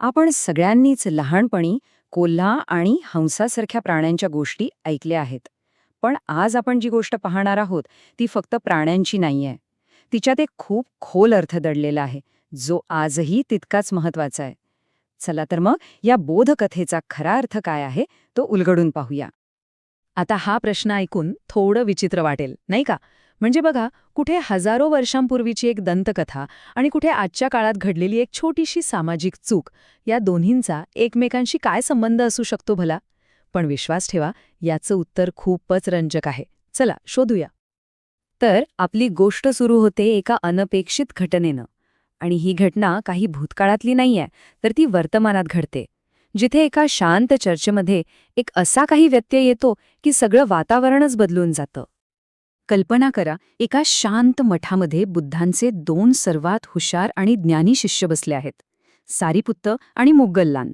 आपण सगळ्यांनीच लहानपणी कोल्हा आणि हंसासारख्या प्राण्यांच्या गोष्टी ऐकल्या आहेत. पण आज आपण जी गोष्ट पाहणार आहोत ती फक्त प्राण्यांची नाहीये. तिच्यात एक खूप खोल अर्थ दडलेला आहे. जो आजही तितकाच महत्त्वाचा आहे. चला तर मग या बोधकथेचा खरा अर्थ काय आहे तो उलगडून पाहूया. आता हा प्रश्न ऐकून थोडं विचित्र वाटेल नाही का? म्हणजे बघा कुठे हजारो वर्षांपूर्वीची एक दंतकथा आणि कुठे आजच्या काळात घडलेली एक छोटीशी सामाजिक चूक या दोन्हींचा एकमेकांशी काय संबंध असू शकतो भला? पण विश्वास ठेवा याचं उत्तर खूपच रंजक आहे. चला शोधूया. तर आपली गोष्ट सुरू होते एका अनपेक्षित घटनेनं. आणि ही घटना काही भूतकाळातली नाहीये तर ती वर्तमानात घडते. जिथे एका शांत चर्चेमध्ये एक असा काही व्यत्यय येतो की सगळं वातावरणच बदलून जातं. कल्पना करा एका शांत मठामध्ये बुद्धांचे दोन सर्वात हुशार आणि ज्ञानी शिष्य बसले आहेत सारीपुत्त आणि मुगल्लान.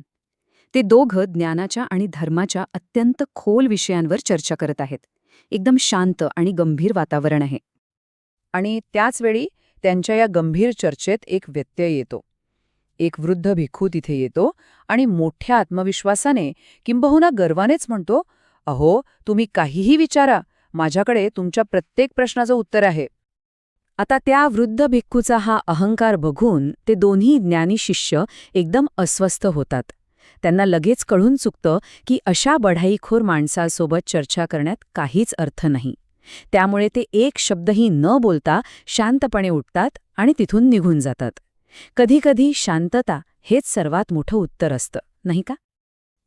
ते दोघं ज्ञानाच्या आणि धर्माच्या अत्यंत खोल विषयांवर चर्चा करत आहेत. एकदम शांत आणि गंभीर वातावरण आहे. आणि त्याचवेळी त्यांच्या या गंभीर चर्चेत एक व्यत्यय येतो. एक वृद्ध भिक्खू तिथे येतो आणि मोठ्या आत्मविश्वासाने किंबहुना गर्वानेच म्हणतो अहो तुम्ही काहीही विचारा माझ्याकडे तुमच्या प्रत्येक प्रश्नाचं उत्तर आहे. आता त्या वृद्ध भिक्खूचा हा अहंकार बघून ते दोन्ही ज्ञानी शिष्य एकदम अस्वस्थ होतात. त्यांना लगेच कळून चुकतं की अशा बढाईखोर माणसासोबत चर्चा करण्यात काहीच अर्थ नाही. त्यामुळे ते एक शब्दही न बोलता शांतपणे उठतात आणि तिथून निघून जातात. कधीकधी शांतता हेच सर्वात मोठं उत्तर असतं नाही का?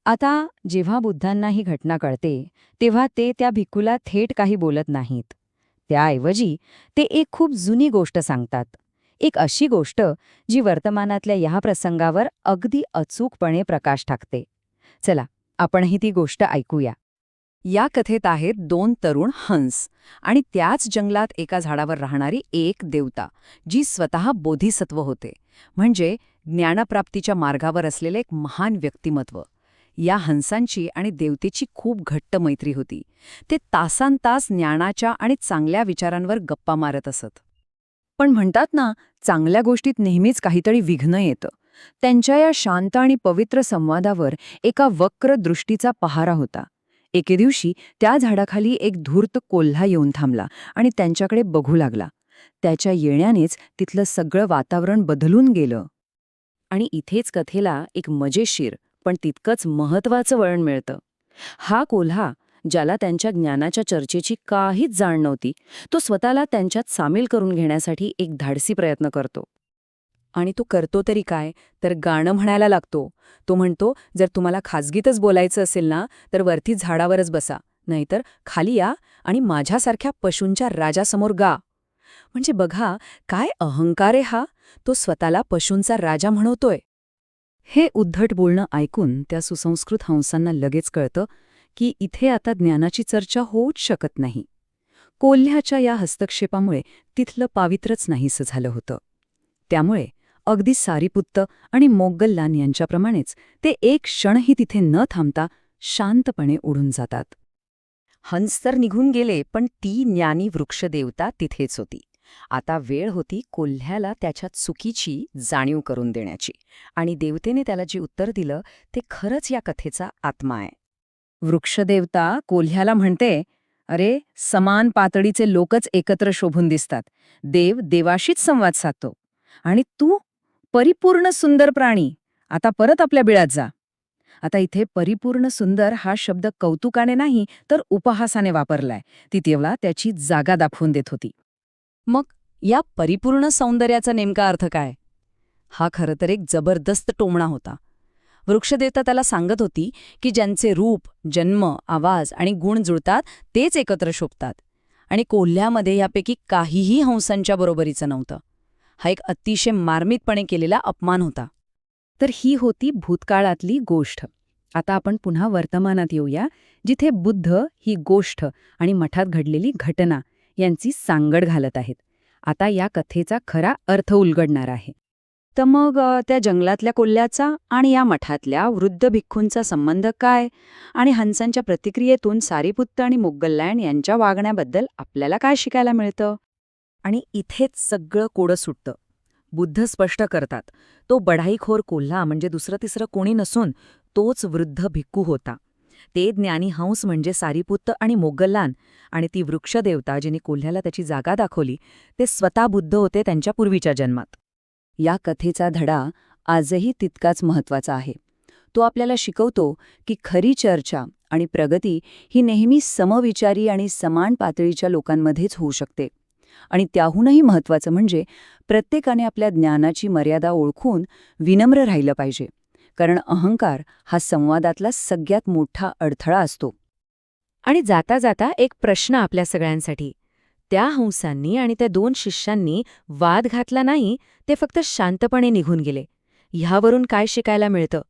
आता जेव्हा बुद्धांना ही घटना कळते तेव्हा ते त्या भिक्खूला थेट काही बोलत नाहीत. त्याऐवजी ते एक खूप जुनी गोष्ट सांगतात. एक अशी गोष्ट जी वर्तमानातल्या या प्रसंगावर अगदी अचूकपणे प्रकाश टाकते. चला आपणही ती गोष्ट ऐकूया. या कथेत आहेत दोन तरुण हंस आणि त्याच जंगलात एका झाडावर राहणारी एक देवता जी स्वतः बोधिसत्व होते. म्हणजे ज्ञानप्राप्तीच्या मार्गावर असलेले एक महान व्यक्तिमत्व. या हंसांची आणि देवतेची खूप घट्ट मैत्री होती. ते तासांतास ज्ञानाच्या आणि चांगल्या विचारांवर गप्पा मारत असत. पण म्हणतात ना चांगल्या गोष्टीत नेहमीच काहीतरी विघ्न येतं. त्यांच्या या शांत आणि पवित्र संवादावर एका वक्र दृष्टीचा पहारा होता. एके दिवशी त्या झाडाखाली एक धूर्त कोल्हा येऊन थांबला आणि त्यांच्याकडे बघू लागला. त्याच्या येण्यानेच तिथलं सगळं वातावरण बदलून गेलं. आणि इथेच कथेला एक मजेशीर पण तितकंच महत्वाचं वळण मिळतं. हा कोल्हा ज्याला त्यांच्या ज्ञानाच्या चर्चेची काहीच जाण नव्हती तो स्वतःला त्यांच्यात सामील करून घेण्यासाठी एक धाडसी प्रयत्न करतो. आणि तो करतो तरी काय? तर गाणं म्हणायला लागतो. तो म्हणतो जर तुम्हाला खाजगीतच बोलायचं असेल ना तर वरती झाडावरच बसा. नाहीतर खाली या आणि माझ्यासारख्या पशूंच्या राजासमोर गा. म्हणजे बघा काय अहंकार आहे हा. तो स्वतःला पशूंचा राजा म्हणवतोय हे उद्धट बोलणं ऐकून त्या सुसंस्कृत हंसांना लगेच कळतं की इथे आता ज्ञानाची चर्चा होऊच शकत नाही. कोल्ह्याच्या या हस्तक्षेपामुळे तिथलं पावित्रच नाहीसं झालं होतं. त्यामुळे अगदी सारीपुत्त आणि मोगल्लान यांच्याप्रमाणेच ते एक क्षणही तिथे न थांबता शांतपणे उडून जातात. हंस तर निघून गेले पण ती ज्ञानी वृक्षदेवता तिथेच होती. आता वेळ होती कोल्ह्याला त्याच्या चुकीची जाणीव करून देण्याची आणि देवतेने त्याला जे उत्तर दिलं ते खरंच या कथेचा आत्मा आहे. वृक्षदेवता कोल्ह्याला म्हणते अरे समान पातळीचे लोकच एकत्र शोभून दिसतात. देव देवाशीच संवाद साधतो. आणि तू परिपूर्ण सुंदर प्राणी. आता परत आपल्या बिळात जा. आता इथे परिपूर्ण सुंदर हा शब्द कौतुकाने नाही तर उपहासाने वापरलाय. ती तेवढा त्याची जागा दाखवून देत होती. मग या परिपूर्ण सौंदर्याचा नेमका अर्थ काय? हा खरं तर एक जबरदस्त टोमणा होता. वृक्षदेवता त्याला सांगत होती की ज्यांचे रूप जन्म आवाज आणि गुण जुळतात तेच एकत्र शोभतात. आणि कोल्ह्यामध्ये यापैकी काहीही हंसांच्या बरोबरीचं नव्हतं. हा एक अतिशय मार्मिकपणे केलेला अपमान होता. तर ही होती भूतकाळातली गोष्ट. आता आपण पुन्हा वर्तमानात येऊया जिथे बुद्ध ही गोष्ट आणि मठात घडलेली घटना यांची सांगड घालत आहेत. आता या कथेचा खरा अर्थ उलगडणार आहे. तर मग त्या जंगलातल्या कोल्ह्याचा आणि या मठातल्या वृद्ध भिक्खूंचा संबंध काय? आणि हंसांच्या प्रतिक्रियेतून सारीपुत्त आणि मुग्गल्लॅन यांच्या वागण्याबद्दल आपल्याला काय शिकायला मिळतं? आणि इथेच सगळं कोडं सुटतं. बुद्ध स्पष्ट करतात तो बढाईखोर कोल्हा म्हणजे दुसरं तिसरं कोणी नसून तोच वृद्ध भिक्खू होता. ते ज्ञानी हंस म्हणजे सारीपुत्त आणि मोगल्लान आणि ती वृक्षदेवता जिने कोल्ह्याला त्याची जागा दाखवली ते स्वतः बुद्ध होते त्यांच्या पूर्वीच्या जन्मात. या कथेचा धडा आजही तितकाच महत्त्वाचा आहे. तो आपल्याला शिकवतो की खरी चर्चा आणि प्रगती ही नेहमी समविचारी आणि समान पातळीच्या लोकांमध्येच होऊ शकते. आणि त्याहूनही महत्त्वाचं म्हणजे प्रत्येकाने आपल्या ज्ञानाची मर्यादा ओळखून विनम्र राहिलं पाहिजे. कारण अहंकार हा संवादातला सगळ्यात मोठा अडथळा असतो. आणि जाता जाता एक प्रश्न आपल्या सगळ्यांसाठी. त्या हंसांनी आणि त्या दोन शिष्यांनी वाद घातला नाही ते फक्त शांतपणे निघून गेले. ह्यावरून काय शिकायला मिळतं?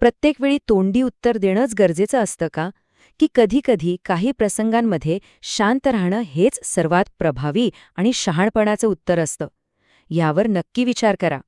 प्रत्येक वेळी तोंडी उत्तर देणंच गरजेचं असतं का? की कधीकधी काही प्रसंगांमध्ये शांत राहणं हेच सर्वात प्रभावी आणि शहाणपणाचं उत्तर असतं. यावर नक्की विचार करा.